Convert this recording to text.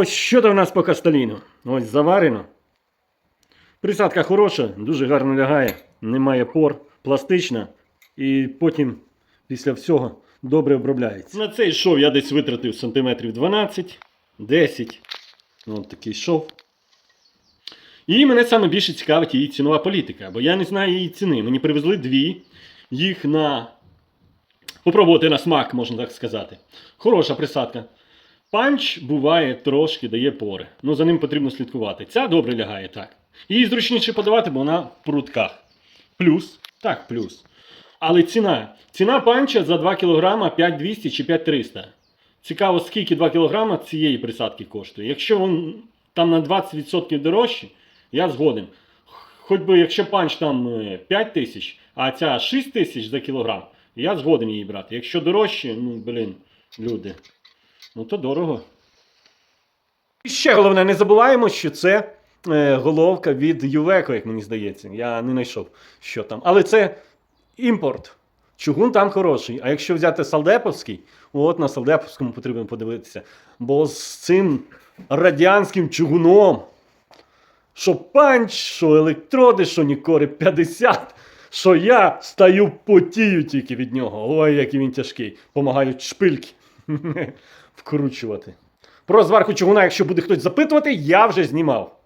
Ось що там у нас по касталіну. Ось заварено. Присадка хороша, дуже гарно лягає, немає пор, пластична. І потім після всього добре обробляється. На цей шов я десь витратив сантиметрів 12, 10. Ось такий шов. І мене саме більше цікавить її цінова політика, бо я не знаю її ціни. Мені привезли дві, їх на попробувати на смак, можна так сказати. Хороша присадка. Панч буває трошки дає пори. Ну за ним потрібно слідкувати. Ця добре лягає так. Її зручніше подавати, бо вона в прутках. Плюс, так, плюс. Але ціна. Ціна панча за 2 кг 5200 чи 5300. Цікаво, скільки 2 кг цієї присадки коштує. Якщо він там на 20% дорожче, я згоден. Хоч би якщо панч там е, 5 тисяч, а ця 6 тисяч за кілограм, я згоден її брати. Якщо дорожче, ну блін, люди, ну то дорого. І ще головне, не забуваємо, що це е, головка від Ювеко, як мені здається. Я не знайшов, що там. Але це імпорт. Чугун там хороший. А якщо взяти салдеповський, от на салдеповському потрібно подивитися. Бо з цим радянським чугуном, що панч, що електроди, що Нікори 50, що я стаю потію тільки від нього. Ой, який він тяжкий. Помагають шпильки вкручувати. Про зварку чугуна, якщо буде хтось запитувати, я вже знімав.